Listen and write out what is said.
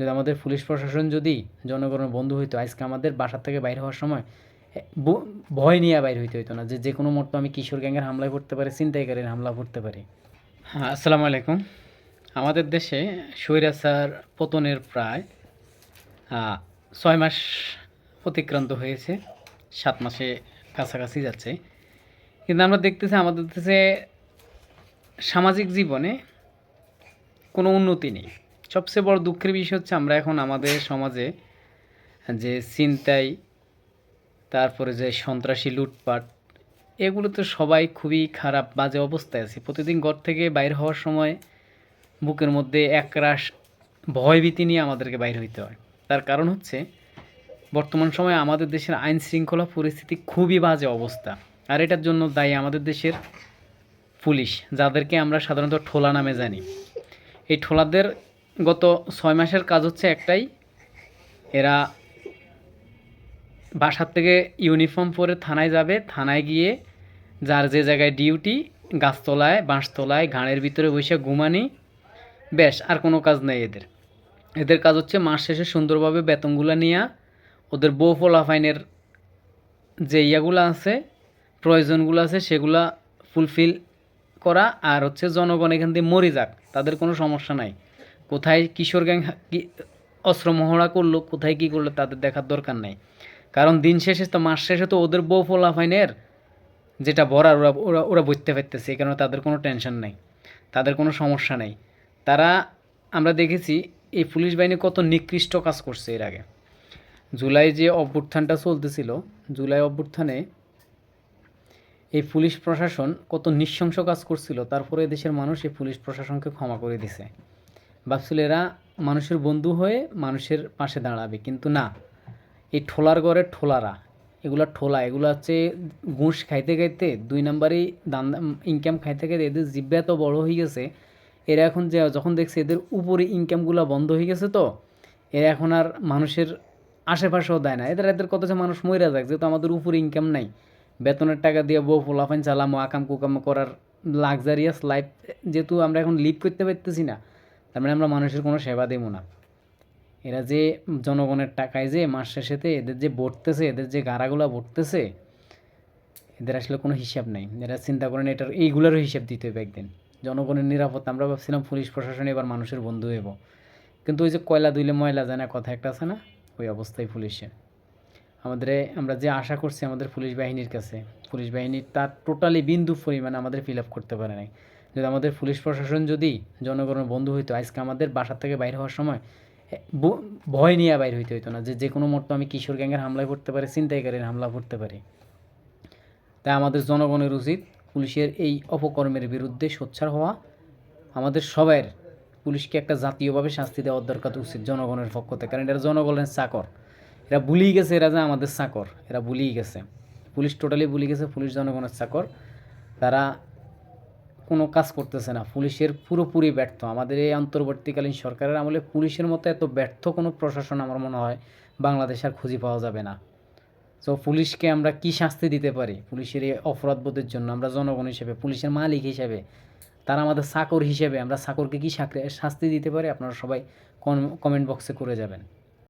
যদি আমাদের পুলিশ প্রশাসন যদি জনগণের বন্ধু হইতো, আজকে আমাদের বাসার থেকে বাইরে হওয়ার সময় ভয় নিয়ে বাইরে হইতে হইতো না। যে যে কোনো মুহূর্তে আমি কিশোর গ্যাংয়ের হামলায় পড়তে পারি, ছিনতাইকারীর হামলা পড়তে পারি। হ্যাঁ আসসালামু আলাইকুম। আমাদের দেশে স্বৈরাচার পতনের প্রায় ছয় মাস অতিক্রান্ত হয়েছে, সাত মাসে কাছাকাছি যাচ্ছে। কিন্তু আমরা দেখতেছি আমাদের দেশে সামাজিক জীবনে কোনো উন্নতি নেই। সবচেয়ে বড় দুঃখের বিষয় হচ্ছে আমরা এখন আমাদের সমাজে যে চিন্তাই তারপরে যে সন্ত্রাসী লুটপাট, এগুলো তো সবাই খুবই খারাপ বাজে অবস্থায় আছে। প্রতিদিন ঘর থেকে বাইর হওয়ার সময় বুকের মধ্যে একরাশ ভয়ভীতি নিয়ে আমাদেরকে বাইর হইতে হয়। তার কারণ হচ্ছে বর্তমান সময়ে আমাদের দেশের আইন শৃঙ্খলা পরিস্থিতি খুবই বাজে অবস্থা। আর এটার জন্য দায়ী আমাদের দেশের পুলিশ, যাদেরকে আমরা সাধারণত ঠোলা নামে জানি। এই ঠোলাদের গত ছয় মাসের কাজ হচ্ছে একটাই। এরা বাসার থেকে ইউনিফর্ম পরে থানায় যাবে। থানায় গিয়ে যার যে জায়গায় ডিউটি, গাছতলায়, বাঁশতলায়, ঘাড়ের ভিতরে বসে ঘুমানি, ব্যাস, আর কোনো কাজ নেই এদের। এদের কাজ হচ্ছে মাস শেষে সুন্দরভাবে বেতনগুলো নিয়ে ওদের বউ ফলাফাইনের যে ইয়াগুলো আছে, প্রয়োজনগুলো আছে, সেগুলা ফুলফিল করা, আর হচ্ছে জনগণ এখান থেকে মরে যাক, তাদের কোনো সমস্যা নাই। কোথায় কিশোর গ্যাং অস্ত্র মহড়া করল, কোথায় কি করল তাদের দেখার দরকার নাই। কারণ দিন শেষে তো, মাস শেষে তো ওদের বউ ফলাফাইনের যেটা ভরার ওরা ওরা ওরা বুঝতে পারতেছে, এই কারণে তাদের কোনো টেনশন নাই, তাদের কোনো সমস্যা নেই। তারা, আমরা দেখেছি, এই পুলিশ বাহিনী কত নিকৃষ্ট কাজ করছে এর আগে। জুলাই যে অভ্যুত্থানটা চলতেছিল, জুলাই অভ্যুত্থানে এই পুলিশ প্রশাসন কত নৃশংস কাজ করছিল, তারপরে দেশের মানুষ এই পুলিশ প্রশাসনকে ক্ষমা করে দিছে। ভাবছিল এরা মানুষের বন্ধু হয়ে মানুষের পাশে দাঁড়াবে, কিন্তু না। এই ঠোলার ঘরে ঠোলারা, এগুলা ঠোলা, এগুলো হচ্ছে ঘুষ খাইতে খাইতে দুই নাম্বারই দান ইনকাম খাইতে খাইতে এদের জিব্বা এত বড় হয়ে গেছে, এরা এখন যে, যখন দেখছে এদের উপরে ইনকামগুলো বন্ধ হয়ে গেছে তো, এরা এখন আর মানুষের আশেপাশেও দেয় না। এদের এদের কত যে মানুষ মরে যাক, যেহেতু আমাদের উপরে ইনকাম নাই। বেতনের টাকা দিয়ে বউ ফোলাফাইন চালামো আকাম কুকাম করার লাক্সারিয়াস লাইফ যেহেতু আমরা এখন লিভ করতে পারতেছি না তার মানে আমরা মানুষের কোনো সেবা দেবো না। এরা যে জনগণের টাকায় যে মাস শেষেতে এদের যে বটতেছে এদের যে গাড়াগুলো বটতেছে এদের আসলে কোনো হিসাব নাই। এরা চিন্তা করেন এটার, এইগুলোরও হিসাব দিতে হবে একদিন। জনগণের নিরাপত্তা, আমরা ভাবছিলাম পুলিশ প্রশাসন এবার মানুষের বন্ধু হইব। কিন্তু ওই যে কয়লা দুইলে ময়লা জানা কথা একটা আছে না? ওই অবস্থায় পুলিশের আমাদের, আমরা যে আশা করছি আমাদের পুলিশ বাহিনীর কাছে, পুলিশ বাহিনী তার টোটালি বিন্দু পরিমাণে আমাদের ফিল আপ করতে পারে নাই। যদি আমাদের পুলিশ প্রশাসন যদি জনগণের বন্ধু হইতো, আজকে আমাদের বাসার থেকে বাইরে হওয়ার সময় ভয় নিয়ে বাইরে হইতে হইতো না যে যে কোনো মুহূর্তে আমি কিশোর গ্যাংয়ের হামলায় পড়তে পারি, ছিনতাইকারীর হামলা করতে পারি। তাই আমাদের জনগণের উচিত পুলিশের এই অপকর্মের বিরুদ্ধে সোচ্চার হওয়া। আমাদের সবার পুলিশকে একটা জাতীয়ভাবে শাস্তি দেওয়ার দরকার উচিত জনগণের পক্ষ থেকে। কারণ এরা জনগণের চাকর। এরা ভুলিয়ে গেছে, এরা যে আমাদের চাকর। এরা ভুলিয়ে গেছে। পুলিশ টোটালি ভুলে গেছে, পুলিশ জনগণের চাকর। তারা কোনো কাজ করতেছে না। পুলিশের পুরোপুরি ব্যর্থ। আমাদের এই অন্তর্বর্তীকালীন সরকারের আমলে পুলিশের মতো এত ব্যর্থ কোনো প্রশাসন আমার মনে হয় বাংলাদেশ আর খুঁজে পাওয়া যাবে না। তো পুলিশকে আমরা কি শাস্তি দিতে পারি? পুলিশের এই অপরাধবোধের জন্য আমরা জনগণ হিসেবে, পুলিশের মালিক হিসেবে, তারা আমাদের চাকর হিসেবে আমরা চাকরকে কি শাস্তি দিতে পারি? আপনারা সবাই কমেন্ট বক্সে করে যাবেন।